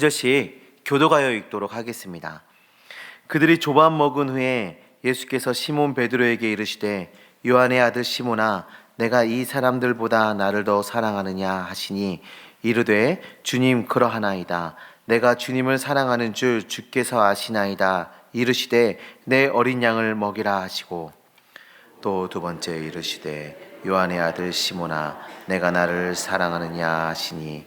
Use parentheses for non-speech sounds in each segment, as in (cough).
절씩 교도가여 읽도록 하겠습니다. 그들이 조밥 먹은 후에 예수께서 시몬 베드로에게 이르시되 요한의 아들 시몬아 내가 이 사람들보다 나를 더 사랑하느냐 하시니 이르되 주님 그러하나이다. 내가 주님을 사랑하는 줄 주께서 아시나이다. 이르시되 내 어린 양을 먹이라 하시고. 또 두 번째 이르시되 요한의 아들 시몬아 내가 나를 사랑하느냐 하시니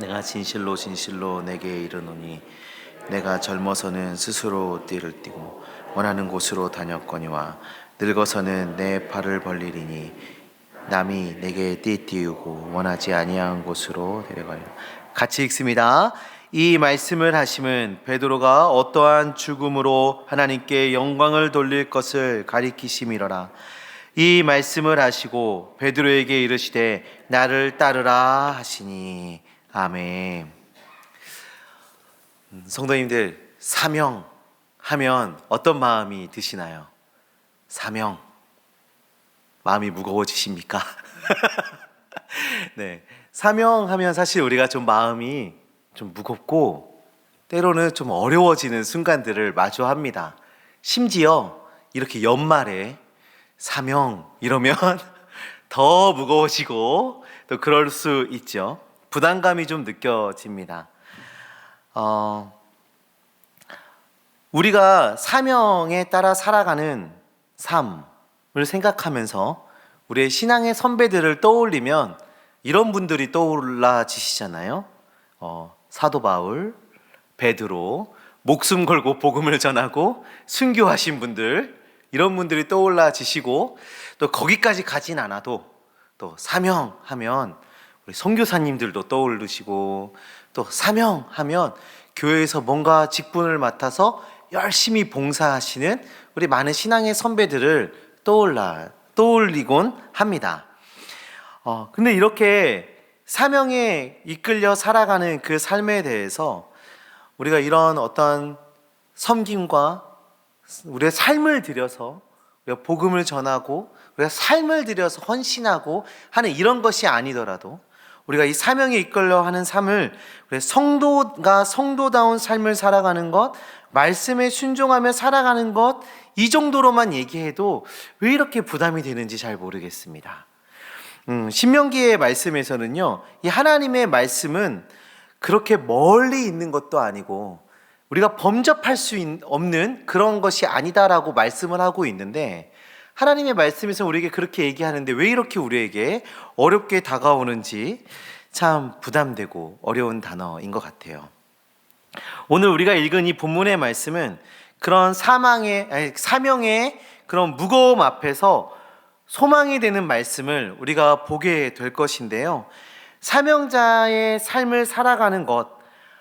내가 진실로 진실로 내게 이르노니 내가 젊어서는 스스로 띠를 띠고 원하는 곳으로 다녔거니와 늙어서는 내 팔을 벌리리니 남이 내게 띠 띠우고 원하지 아니한 곳으로 데려가리라. 같이 읽습니다. 이 말씀을 하심은 베드로가 어떠한 죽음으로 하나님께 영광을 돌릴 것을 가리키심이로라. 이 말씀을 하시고 베드로에게 이르시되 나를 따르라 하시니 아멘. 음, 성도님들 사명 하면 어떤 마음이 드시나요? 사명 마음이 무거워지십니까? (laughs) 네. 사명 하면 사실 우리가 좀 마음이 좀 무겁고 때로는 좀 어려워지는 순간들을 마주합니다. 심지어 이렇게 연말에 사명 이러면 (laughs) 더 무거워지고 또 그럴 수 있죠. 부담감이 좀 느껴집니다. 어, 우리가 사명에 따라 살아가는 삶을 생각하면서 우리의 신앙의 선배들을 떠올리면 이런 분들이 떠올라지시잖아요. 어, 사도 바울, 베드로, 목숨 걸고 복음을 전하고 순교하신 분들 이런 분들이 떠올라지시고 또 거기까지 가진 않아도 또 사명하면 우리 선교사님들도 떠오르시고 또 사명하면 교회에서 뭔가 직분을 맡아서 열심히 봉사하시는 우리 많은 신앙의 선배들을 떠올라 떠올리곤 합니다. 어, 근데 이렇게 사명에 이끌려 살아가는 그 삶에 대해서 우리가 이런 어떤 섬김과 우리의 삶을 들여서 우리가 복음을 전하고 우리가 삶을 들여서 헌신하고 하는 이런 것이 아니더라도 우리가 이 사명에 이끌려 하는 삶을 성도가 성도다운 삶을 살아가는 것, 말씀에 순종하며 살아가는 것, 이 정도로만 얘기해도 왜 이렇게 부담이 되는지 잘 모르겠습니다. 음, 신명기의 말씀에서는요, 이 하나님의 말씀은 그렇게 멀리 있는 것도 아니고 우리가 범접할 수 있- 없는 그런 것이 아니다라고 말씀을 하고 있는데 하나님의 말씀에서 우리에게 그렇게 얘기하는데 왜 이렇게 우리에게 어렵게 다가오는지 참 부담되고 어려운 단어인 것 같아요. 오늘 우리가 읽은 이 본문의 말씀은 그런 사망의 아니, 사명의 그런 무거움 앞에서 소망이 되는 말씀을 우리가 보게 될 것인데요. 사명자의 삶을 살아가는 것,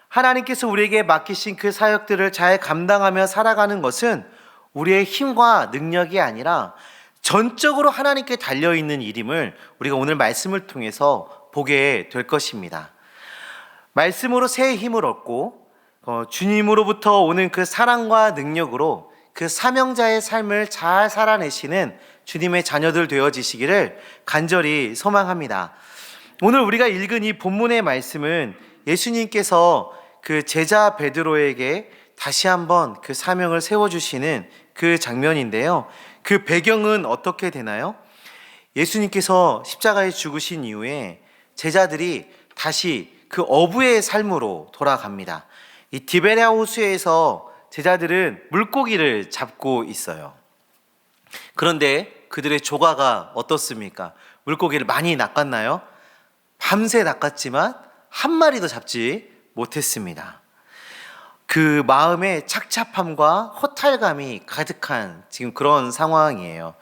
하나님께서 우리에게 맡기신 그 사역들을 잘 감당하며 살아가는 것은 우리의 힘과 능력이 아니라 전적으로 하나님께 달려 있는 일임을 우리가 오늘 말씀을 통해서 보게 될 것입니다. 말씀으로 새 힘을 얻고 어, 주님으로부터 오는 그 사랑과 능력으로 그 사명자의 삶을 잘 살아내시는 주님의 자녀들 되어지시기를 간절히 소망합니다. 오늘 우리가 읽은 이 본문의 말씀은 예수님께서 그 제자 베드로에게 다시 한번 그 사명을 세워주시는 그 장면인데요. 그 배경은 어떻게 되나요? 예수님께서 십자가에 죽으신 이후에 제자들이 다시 그 어부의 삶으로 돌아갑니다. 이 디베랴 호수에서 제자들은 물고기를 잡고 있어요. 그런데 그들의 조가가 어떻습니까? 물고기를 많이 낚았나요? 밤새 낚았지만 한 마리도 잡지 못했습니다. 그 마음의 착잡함과 허탈감이 가득한 지금 그런 상황이에요.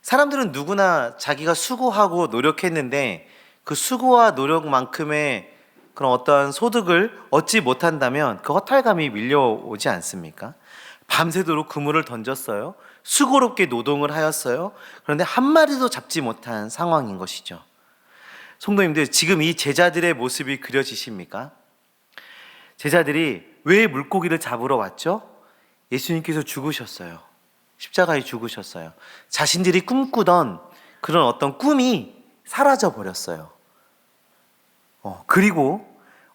사람들은 누구나 자기가 수고하고 노력했는데 그 수고와 노력만큼의 그런 어떠한 소득을 얻지 못한다면 그 허탈감이 밀려오지 않습니까? 밤새도록 그물을 던졌어요. 수고롭게 노동을 하였어요. 그런데 한 마리도 잡지 못한 상황인 것이죠. 성도님들, 지금 이 제자들의 모습이 그려지십니까? 제자들이 왜 물고기를 잡으러 왔죠? 예수님께서 죽으셨어요. 십자가에 죽으셨어요. 자신들이 꿈꾸던 그런 어떤 꿈이 사라져 버렸어요. 어, 그리고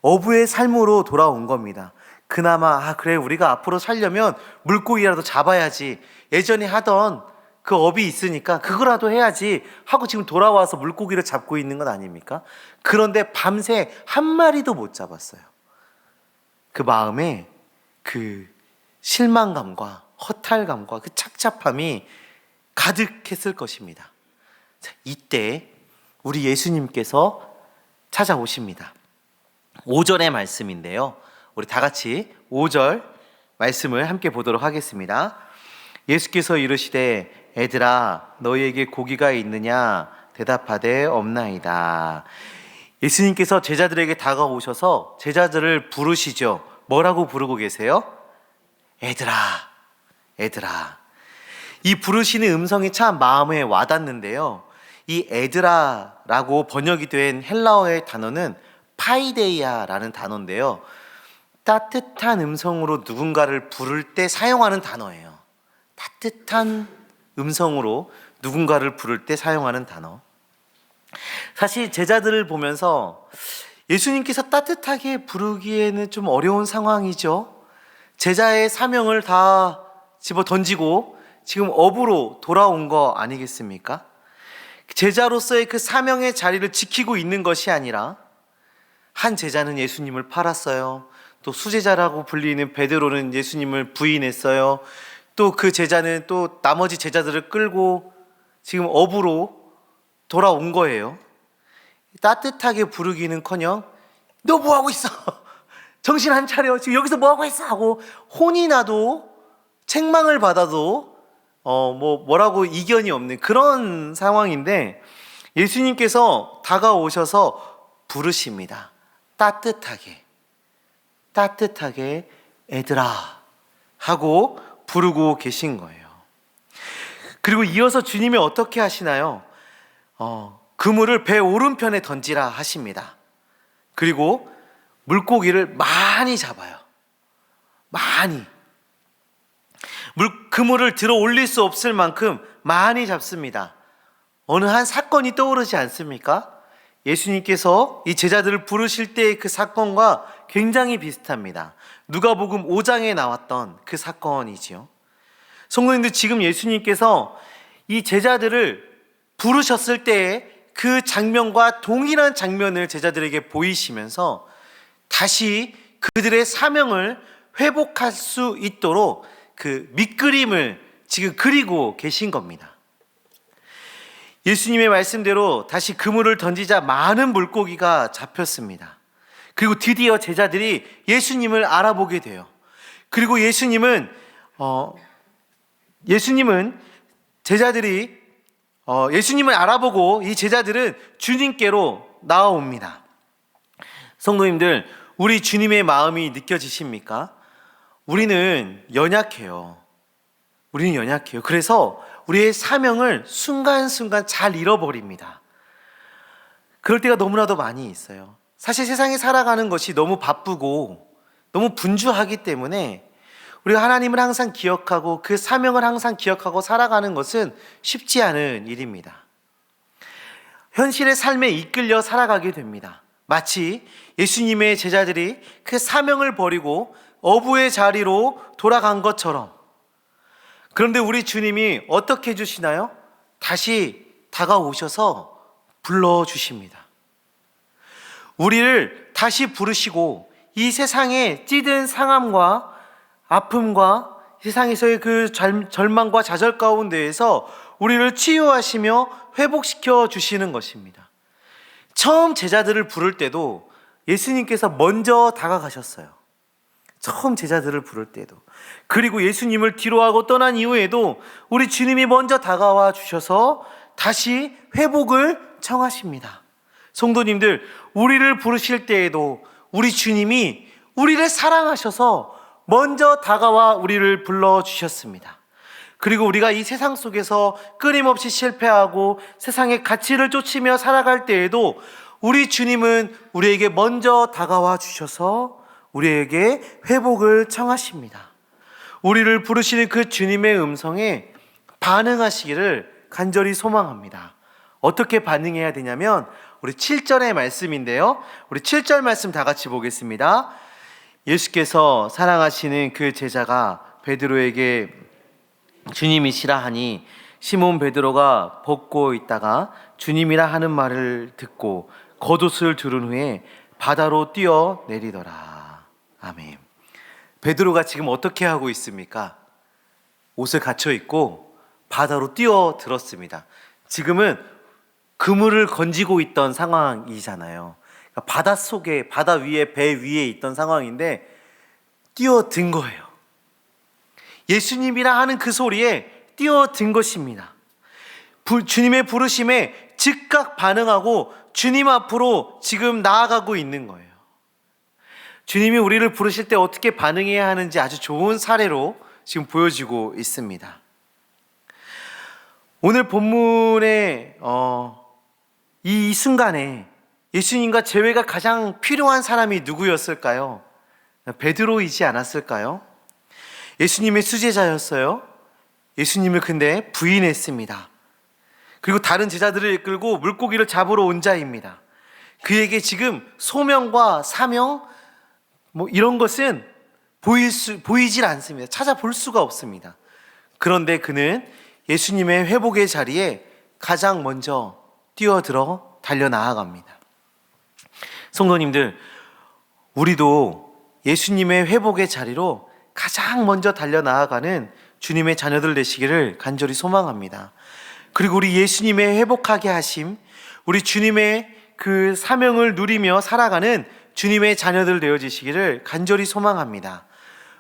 어부의 삶으로 돌아온 겁니다. 그나마 아 그래 우리가 앞으로 살려면 물고기라도 잡아야지. 예전에 하던 그 업이 있으니까 그거라도 해야지 하고 지금 돌아와서 물고기를 잡고 있는 것 아닙니까? 그런데 밤새 한 마리도 못 잡았어요. 그 마음에 그 실망감과 허탈감과 그 착잡함이 가득했을 것입니다. 자, 이때 우리 예수님께서 찾아오십니다. 5절의 말씀인데요. 우리 다 같이 5절 말씀을 함께 보도록 하겠습니다. 예수께서 이르시되 애들아 너희에게 고기가 있느냐 대답하되 없나이다. 예수님께서 제자들에게 다가오셔서 제자들을 부르시죠. 뭐라고 부르고 계세요? 애들아, 애들아. 이 부르시는 음성이 참 마음에 와닿는데요. 이 애들아라고 번역이 된 헬라어의 단어는 파이데이아라는 단어인데요. 따뜻한 음성으로 누군가를 부를 때 사용하는 단어예요. 따뜻한 음성으로 누군가를 부를 때 사용하는 단어. 사실 제자들을 보면서 예수님께서 따뜻하게 부르기에는 좀 어려운 상황이죠. 제자의 사명을 다 집어 던지고 지금 업으로 돌아온 거 아니겠습니까? 제자로서의 그 사명의 자리를 지키고 있는 것이 아니라 한 제자는 예수님을 팔았어요. 또 수제자라고 불리는 베드로는 예수님을 부인했어요. 또 그 제자는 또 나머지 제자들을 끌고 지금 업으로 돌아온 거예요. 따뜻하게 부르기는 커녕 너 뭐 하고 있어? (laughs) 정신 안 차려. 지금 여기서 뭐 하고 있어? 하고 혼이 나도 책망을 받아도 어 뭐 뭐라고 이견이 없는 그런 상황인데 예수님께서 다가오셔서 부르십니다. 따뜻하게 따뜻하게 애들아 하고 부르고 계신 거예요. 그리고 이어서 주님이 어떻게 하시나요? 어, 그물을 배 오른편에 던지라 하십니다. 그리고 물고기를 많이 잡아요. 많이. 물, 그물을 들어 올릴 수 없을 만큼 많이 잡습니다. 어느 한 사건이 떠오르지 않습니까? 예수님께서 이 제자들을 부르실 때의 그 사건과 굉장히 비슷합니다. 누가복음 5장에 나왔던 그 사건이지요. 성도님들 지금 예수님께서 이 제자들을 부르셨을 때의 그 장면과 동일한 장면을 제자들에게 보이시면서 다시 그들의 사명을 회복할 수 있도록 그 밑그림을 지금 그리고 계신 겁니다. 예수님의 말씀대로 다시 그물을 던지자 많은 물고기가 잡혔습니다. 그리고 드디어 제자들이 예수님을 알아보게 돼요. 그리고 예수님은 어 예수님은 제자들이 어 예수님을 알아보고 이 제자들은 주님께로 나아옵니다. 성도님들, 우리 주님의 마음이 느껴지십니까? 우리는 연약해요. 우리는 연약해요. 그래서 우리의 사명을 순간순간 잘 잃어버립니다. 그럴 때가 너무나도 많이 있어요. 사실 세상에 살아가는 것이 너무 바쁘고 너무 분주하기 때문에 우리가 하나님을 항상 기억하고 그 사명을 항상 기억하고 살아가는 것은 쉽지 않은 일입니다. 현실의 삶에 이끌려 살아가게 됩니다. 마치 예수님의 제자들이 그 사명을 버리고 어부의 자리로 돌아간 것처럼 그런데 우리 주님이 어떻게 해주시나요? 다시 다가오셔서 불러주십니다. 우리를 다시 부르시고 이 세상에 찌든 상함과 아픔과 세상에서의 그 절망과 좌절 가운데에서 우리를 치유하시며 회복시켜 주시는 것입니다. 처음 제자들을 부를 때도 예수님께서 먼저 다가가셨어요. 처음 제자들을 부를 때도. 그리고 예수님을 뒤로하고 떠난 이후에도 우리 주님이 먼저 다가와 주셔서 다시 회복을 청하십니다. 성도님들, 우리를 부르실 때에도 우리 주님이 우리를 사랑하셔서 먼저 다가와 우리를 불러주셨습니다. 그리고 우리가 이 세상 속에서 끊임없이 실패하고 세상의 가치를 쫓으며 살아갈 때에도 우리 주님은 우리에게 먼저 다가와 주셔서 우리에게 회복을 청하십니다. 우리를 부르시는 그 주님의 음성에 반응하시기를 간절히 소망합니다. 어떻게 반응해야 되냐면 우리 7절의 말씀인데요. 우리 7절 말씀 다 같이 보겠습니다. 예수께서 사랑하시는 그 제자가 베드로에게 주님이시라 하니 시몬 베드로가 벗고 있다가 주님이라 하는 말을 듣고 겉옷을 두른 후에 바다로 뛰어 내리더라. 아멘. 베드로가 지금 어떻게 하고 있습니까? 옷을 갖춰 입고 바다로 뛰어 들었습니다. 지금은 그물을 건지고 있던 상황이잖아요. 그러니까 바다 속에 바다 위에 배 위에 있던 상황인데 뛰어든 거예요. 예수님이라 하는 그 소리에 뛰어든 것입니다. 부- 주님의 부르심에 즉각 반응하고 주님 앞으로 지금 나아가고 있는 거예요. 주님이 우리를 부르실 때 어떻게 반응해야 하는지 아주 좋은 사례로 지금 보여지고 있습니다. 오늘 본문의 어, 이 순간에 예수님과 제외가 가장 필요한 사람이 누구였을까요? 베드로이지 않았을까요? 예수님의 수제자였어요. 예수님을 근데 부인했습니다. 그리고 다른 제자들을 이끌고 물고기를 잡으러 온 자입니다. 그에게 지금 소명과 사명 뭐 이런 것은 보일 수 보이질 않습니다. 찾아볼 수가 없습니다. 그런데 그는 예수님의 회복의 자리에 가장 먼저 뛰어들어 달려 나아갑니다. 성도님들, 우리도 예수님의 회복의 자리로 가장 먼저 달려 나아가는 주님의 자녀들 되시기를 간절히 소망합니다. 그리고 우리 예수님의 회복하게 하심, 우리 주님의 그 사명을 누리며 살아가는 주님의 자녀들 되어지시기를 간절히 소망합니다.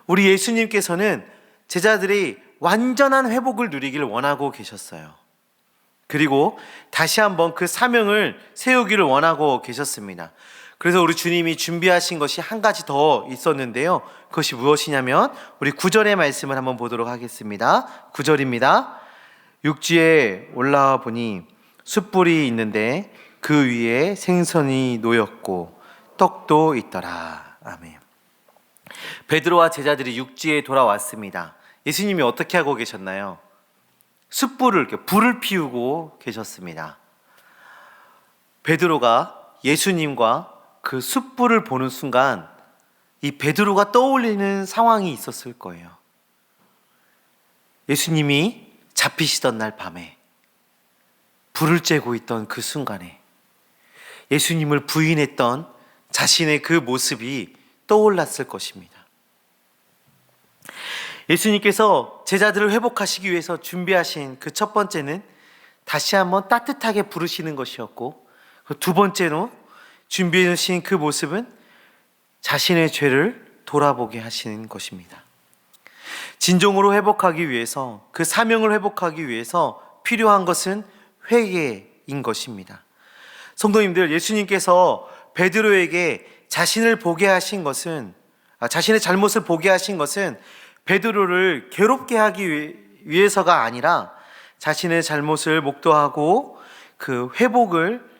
우리 예수님께서는 제자들이 완전한 회복을 누리기를 원하고 계셨어요. 그리고 다시 한번 그 사명을 세우기를 원하고 계셨습니다. 그래서 우리 주님이 준비하신 것이 한 가지 더 있었는데요. 그것이 무엇이냐면 우리 구절의 말씀을 한번 보도록 하겠습니다. 구절입니다 육지에 올라와 보니 숯불이 있는데 그 위에 생선이 놓였고 떡도 있더라. 아멘. 베드로와 제자들이 육지에 돌아왔습니다. 예수님이 어떻게 하고 계셨나요? 숯불을 불을 피우고 계셨습니다. 베드로가 예수님과 그 숯불을 보는 순간 이 베드로가 떠올리는 상황이 있었을 거예요. 예수님이 잡히시던 날 밤에 불을 쬐고 있던 그 순간에 예수님을 부인했던 자신의 그 모습이 떠올랐을 것입니다. 예수님께서 제자들을 회복하시기 위해서 준비하신 그 첫 번째는 다시 한번 따뜻하게 부르시는 것이었고 그두 번째로 준비해 주신 그 모습은 자신의 죄를 돌아보게 하시는 것입니다. 진정으로 회복하기 위해서 그 사명을 회복하기 위해서 필요한 것은 회개인 것입니다. 성도님들 예수님께서 베드로에게 자신을 보게 하신 것은 아, 자신의 잘못을 보게 하신 것은 베드로를 괴롭게 하기 위- 위해서가 아니라 자신의 잘못을 목도하고 그 회복을 어,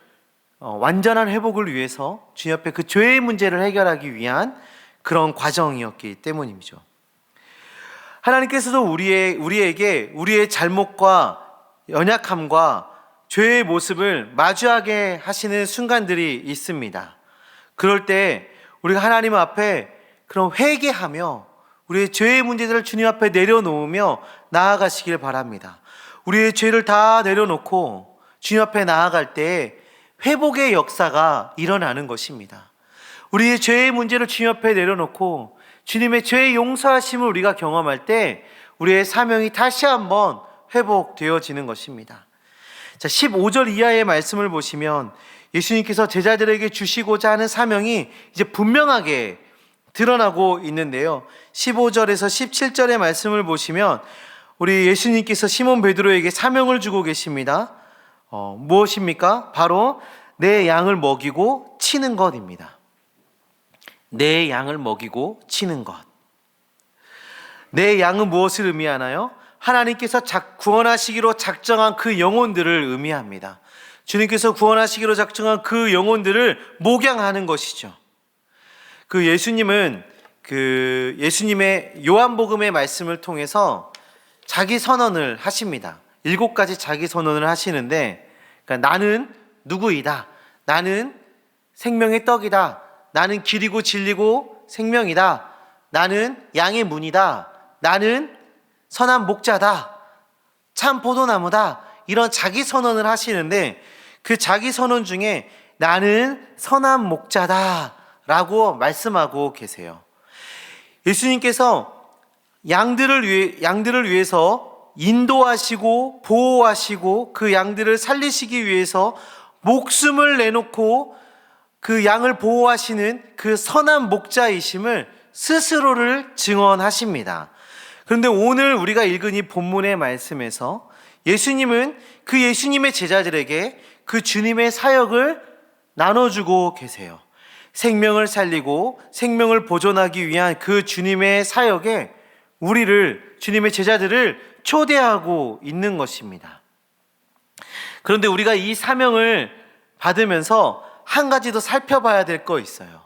완전한 회복을 위해서 주님 앞에 그 죄의 문제를 해결하기 위한 그런 과정이었기 때문이죠. 하나님께서도 우리의 우리에게 우리의 잘못과 연약함과 죄의 모습을 마주하게 하시는 순간들이 있습니다. 그럴 때 우리가 하나님 앞에 그런 회개하며 우리의 죄의 문제들을 주님 앞에 내려놓으며 나아가시길 바랍니다. 우리의 죄를 다 내려놓고 주님 앞에 나아갈 때 회복의 역사가 일어나는 것입니다. 우리의 죄의 문제를 주님 앞에 내려놓고 주님의 죄의 용서하심을 우리가 경험할 때 우리의 사명이 다시 한번 회복되어지는 것입니다. 자, 15절 이하의 말씀을 보시면 예수님께서 제자들에게 주시고자 하는 사명이 이제 분명하게 드러나고 있는데요. 15절에서 17절의 말씀을 보시면 우리 예수님께서 시몬 베드로에게 사명을 주고 계십니다. 어, 무엇입니까? 바로 내 양을 먹이고 치는 것입니다. 내 양을 먹이고 치는 것. 내 양은 무엇을 의미하나요? 하나님께서 작, 구원하시기로 작정한 그 영혼들을 의미합니다. 주님께서 구원하시기로 작정한 그 영혼들을 목양하는 것이죠. 그 예수님은 그 예수님의 요한복음의 말씀을 통해서 자기 선언을 하십니다. 일곱 가지 자기 선언을 하시는데 그러니까 나는 누구이다. 나는 생명의 떡이다. 나는 길이고 진리고 생명이다. 나는 양의 문이다. 나는 선한 목자다. 참 포도나무다. 이런 자기 선언을 하시는데 그 자기 선언 중에 나는 선한 목자다. 라고 말씀하고 계세요. 예수님께서 양들을 위해, 양들을 위해서 인도하시고 보호하시고 그 양들을 살리시기 위해서 목숨을 내놓고 그 양을 보호하시는 그 선한 목자이심을 스스로를 증언하십니다. 그런데 오늘 우리가 읽은 이 본문의 말씀에서 예수님은 그 예수님의 제자들에게 그 주님의 사역을 나눠주고 계세요. 생명을 살리고 생명을 보존하기 위한 그 주님의 사역에 우리를 주님의 제자들을 초대하고 있는 것입니다. 그런데 우리가 이 사명을 받으면서 한 가지 더 살펴봐야 될 거 있어요.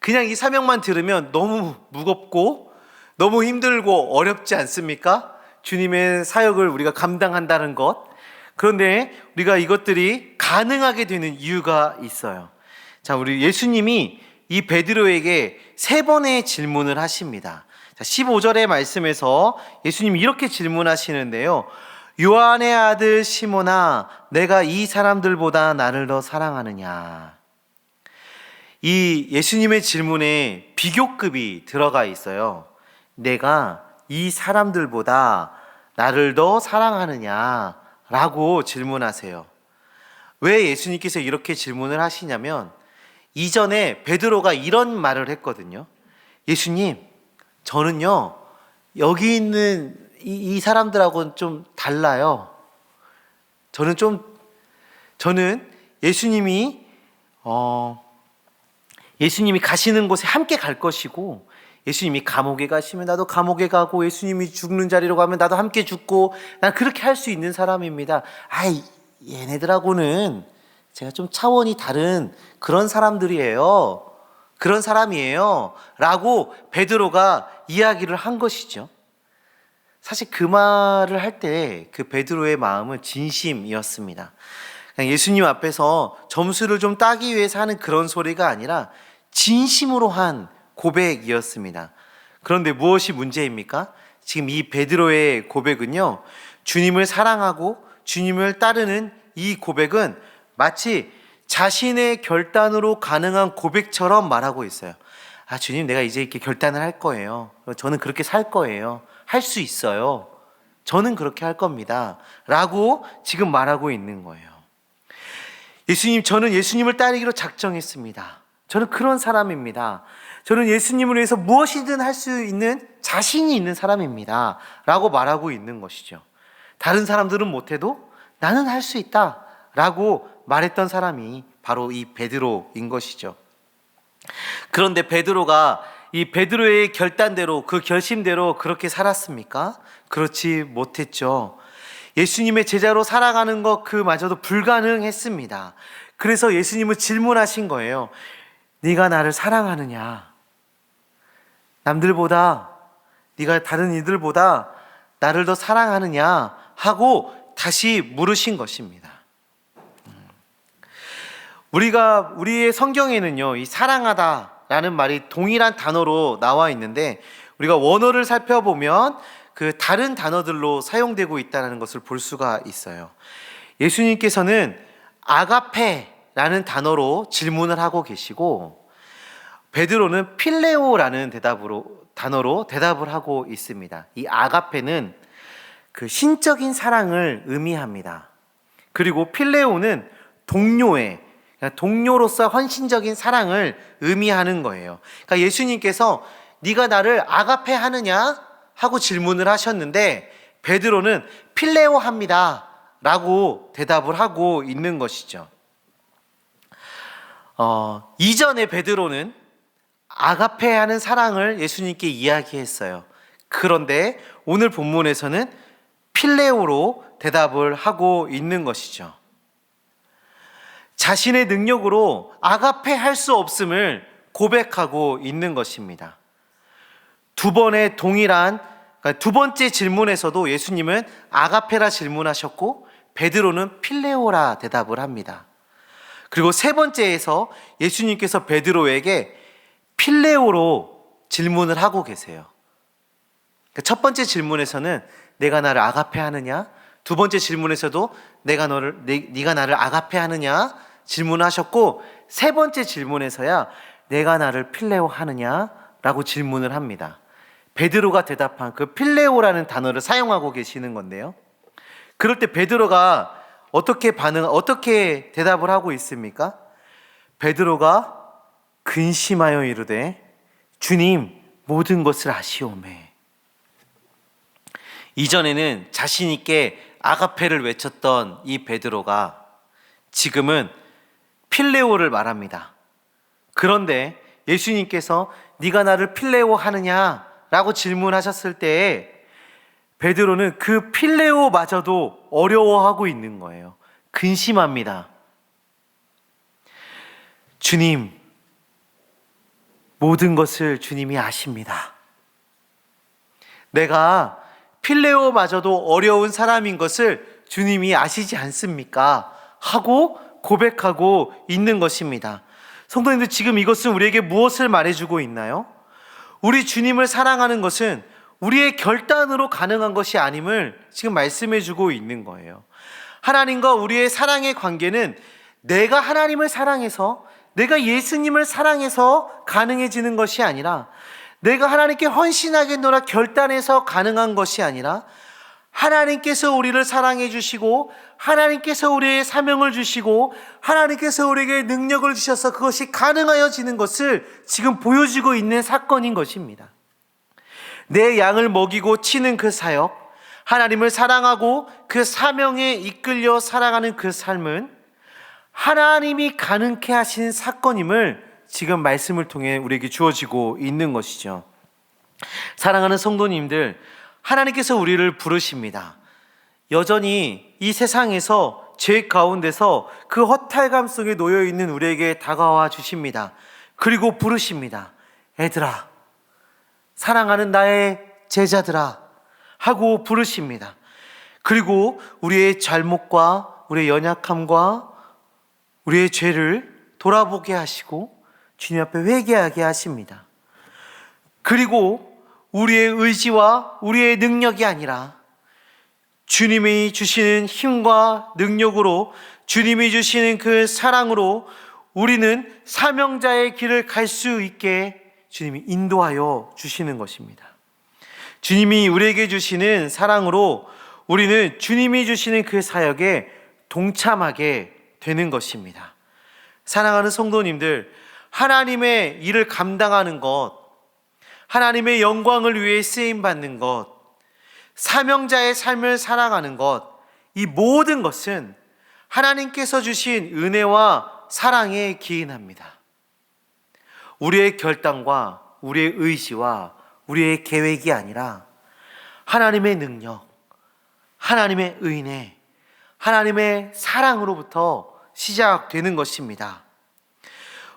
그냥 이 사명만 들으면 너무 무겁고 너무 힘들고 어렵지 않습니까? 주님의 사역을 우리가 감당한다는 것. 그런데 우리가 이것들이 가능하게 되는 이유가 있어요. 자, 우리 예수님이 이 베드로에게 세 번의 질문을 하십니다. 자, 15절의 말씀에서 예수님이 이렇게 질문하시는데요. 요한의 아들 시모나, 내가 이 사람들보다 나를 더 사랑하느냐? 이 예수님의 질문에 비교급이 들어가 있어요. 내가 이 사람들보다 나를 더 사랑하느냐? 라고 질문하세요. 왜 예수님께서 이렇게 질문을 하시냐면, 이전에 베드로가 이런 말을 했거든요. 예수님, 저는요, 여기 있는 이, 이 사람들하고는 좀 달라요. 저는 좀, 저는 예수님이, 어, 예수님이 가시는 곳에 함께 갈 것이고, 예수님이 감옥에 가시면 나도 감옥에 가고, 예수님이 죽는 자리로 가면 나도 함께 죽고, 난 그렇게 할 수 있는 사람입니다. 아이, 얘네들하고는 제가 좀 차원이 다른 그런 사람들이에요. 그런 사람이에요. 라고 베드로가 이야기를 한 것이죠. 사실 그 말을 할 때 그 베드로의 마음은 진심이었습니다. 그냥 예수님 앞에서 점수를 좀 따기 위해서 하는 그런 소리가 아니라 진심으로 한 고백이었습니다. 그런데 무엇이 문제입니까? 지금 이 베드로의 고백은요, 주님을 사랑하고 주님을 따르는 이 고백은 마치 자신의 결단으로 가능한 고백처럼 말하고 있어요. 아, 주님, 내가 이제 이렇게 결단을 할 거예요. 저는 그렇게 살 거예요. 할 수 있어요. 저는 그렇게 할 겁니다. 라고 지금 말하고 있는 거예요. 예수님, 저는 예수님을 따르기로 작정했습니다. 저는 그런 사람입니다. 저는 예수님을 위해서 무엇이든 할 수 있는 자신이 있는 사람입니다. 라고 말하고 있는 것이죠. 다른 사람들은 못해도 나는 할 수 있다. 라고 말했던 사람이 바로 이 베드로인 것이죠. 그런데 베드로가 이 베드로의 결단대로 그 결심대로 그렇게 살았습니까? 그렇지 못했죠. 예수님의 제자로 살아가는 것 그마저도 불가능했습니다. 그래서 예수님은 질문하신 거예요. 네가 나를 사랑하느냐? 남들보다 네가 다른 이들보다 나를 더 사랑하느냐 하고 다시 물으신 것입니다. 우리가 우리의 성경에는요, 이 사랑하다라는 말이 동일한 단어로 나와 있는데 우리가 원어를 살펴보면 그 다른 단어들로 사용되고 있다는 것을 볼 수가 있어요. 예수님께서는 아가페라는 단어로 질문을 하고 계시고 베드로는 필레오라는 대답으로 단어로 대답을 하고 있습니다. 이 아가페는 그 신적인 사랑을 의미합니다. 그리고 필레오는 동료의 동료로서 헌신적인 사랑을 의미하는 거예요. 그러니까 예수님께서 네가 나를 아가페 하느냐 하고 질문을 하셨는데 베드로는 필레오 합니다라고 대답을 하고 있는 것이죠. 어, 이전에 베드로는 아가페 하는 사랑을 예수님께 이야기했어요. 그런데 오늘 본문에서는 필레오로 대답을 하고 있는 것이죠. 자신의 능력으로 아가페 할 수 없음을 고백하고 있는 것입니다. 두 번의 동일한 그러니까 두 번째 질문에서도 예수님은 아가페라 질문하셨고 베드로는 필레오라 대답을 합니다. 그리고 세 번째에서 예수님께서 베드로에게 필레오로 질문을 하고 계세요. 그러니까 첫 번째 질문에서는 내가 나를 아가페 하느냐? 두 번째 질문에서도 내가 너를 네, 네가 나를 아가페 하느냐? 질문하셨고 세 번째 질문에서야 내가 나를 필레오 하느냐라고 질문을 합니다. 베드로가 대답한 그 필레오라는 단어를 사용하고 계시는 건데요. 그럴 때 베드로가 어떻게 반응 어떻게 대답을 하고 있습니까? 베드로가 근심하여 이르되 주님 모든 것을 아시오매 이전에는 자신 있게 아가페를 외쳤던 이 베드로가 지금은 필레오를 말합니다. 그런데 예수님께서 네가 나를 필레오 하느냐라고 질문하셨을 때에 베드로는 그 필레오마저도 어려워하고 있는 거예요. 근심합니다. 주님, 모든 것을 주님이 아십니다. 내가 필레오마저도 어려운 사람인 것을 주님이 아시지 않습니까? 하고 고백하고 있는 것입니다. 성도님들 지금 이것은 우리에게 무엇을 말해주고 있나요? 우리 주님을 사랑하는 것은 우리의 결단으로 가능한 것이 아님을 지금 말씀해주고 있는 거예요. 하나님과 우리의 사랑의 관계는 내가 하나님을 사랑해서 내가 예수님을 사랑해서 가능해지는 것이 아니라 내가 하나님께 헌신하겠노라 결단해서 가능한 것이 아니라 하나님께서 우리를 사랑해 주시고 하나님께서 우리의 사명을 주시고 하나님께서 우리에게 능력을 주셔서 그것이 가능하여지는 것을 지금 보여주고 있는 사건인 것입니다. 내 양을 먹이고 치는 그 사역, 하나님을 사랑하고 그 사명에 이끌려 살아가는 그 삶은 하나님이 가능케 하신 사건임을 지금 말씀을 통해 우리에게 주어지고 있는 것이죠. 사랑하는 성도님들, 하나님께서 우리를 부르십니다. 여전히 이 세상에서 죄 가운데서 그 허탈감 속에 놓여 있는 우리에게 다가와 주십니다. 그리고 부르십니다. 애들아, 사랑하는 나의 제자들아 하고 부르십니다. 그리고 우리의 잘못과 우리의 연약함과 우리의 죄를 돌아보게 하시고 주님 앞에 회개하게 하십니다. 그리고 우리의 의지와 우리의 능력이 아니라 주님이 주시는 힘과 능력으로 주님이 주시는 그 사랑으로 우리는 사명자의 길을 갈 수 있게 주님이 인도하여 주시는 것입니다. 주님이 우리에게 주시는 사랑으로 우리는 주님이 주시는 그 사역에 동참하게 되는 것입니다. 사랑하는 성도님들, 하나님의 일을 감당하는 것, 하나님의 영광을 위해 쓰임 받는 것, 사명자의 삶을 살아가는 것, 이 모든 것은 하나님께서 주신 은혜와 사랑에 기인합니다. 우리의 결단과 우리의 의지와 우리의 계획이 아니라 하나님의 능력, 하나님의 은혜, 하나님의 사랑으로부터 시작되는 것입니다.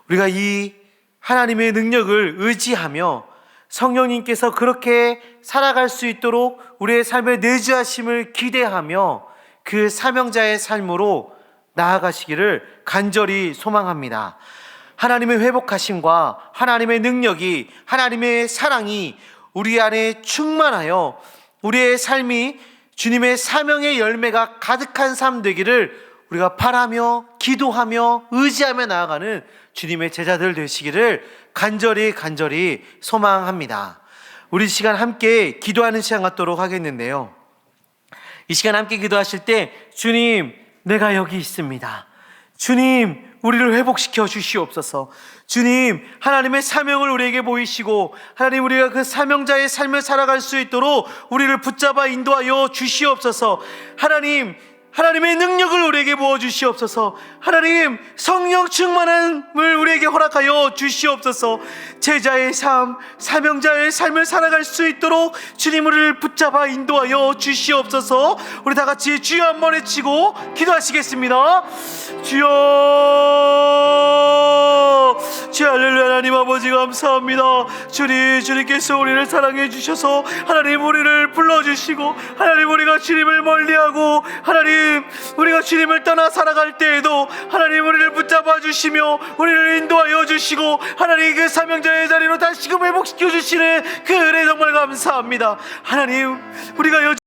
우리가 이 하나님의 능력을 의지하며 성령님께서 그렇게 살아갈 수 있도록 우리의 삶에 내주하심을 기대하며 그 사명자의 삶으로 나아가시기를 간절히 소망합니다. 하나님의 회복하심과 하나님의 능력이 하나님의 사랑이 우리 안에 충만하여 우리의 삶이 주님의 사명의 열매가 가득한 삶 되기를 우리가 바라며 기도하며 의지하며 나아가는 주님의 제자들 되시기를 간절히 간절히 소망합니다. 우리 시간 함께 기도하는 시간 갖도록 하겠는데요. 이 시간 함께 기도하실 때 주님, 내가 여기 있습니다. 주님, 우리를 회복시켜 주시옵소서. 주님, 하나님의 사명을 우리에게 보이시고, 하나님 우리가 그 사명자의 삶을 살아갈 수 있도록 우리를 붙잡아 인도하여 주시옵소서. 하나님, 하나님의 능력을 우리에게 부어 주시옵소서. 하나님 성령 충만함을 우리에게 허락하여 주시옵소서. 제자의 삶, 사명자의 삶을 살아갈 수 있도록 주님을 붙잡아 인도하여 주시옵소서. 우리 다 같이 주여 한번 외치고 기도하시겠습니다. 주여, 주 할렐루야 하나님 아버지 감사합니다. 주님 주님께서 우리를 사랑해 주셔서 하나님 우리를 불러 주시고 하나님 우리가 주님을 멀리하고 하나님 우리가 주님을 떠나 살아갈 때에도 하나님 우리를 붙잡아 주시며 우리를 인도하여 주시고 하나님 그 사명자의 자리로 다시금 회복시켜 주시는 그 은혜 정말 감사합니다. 하나님 우리가 여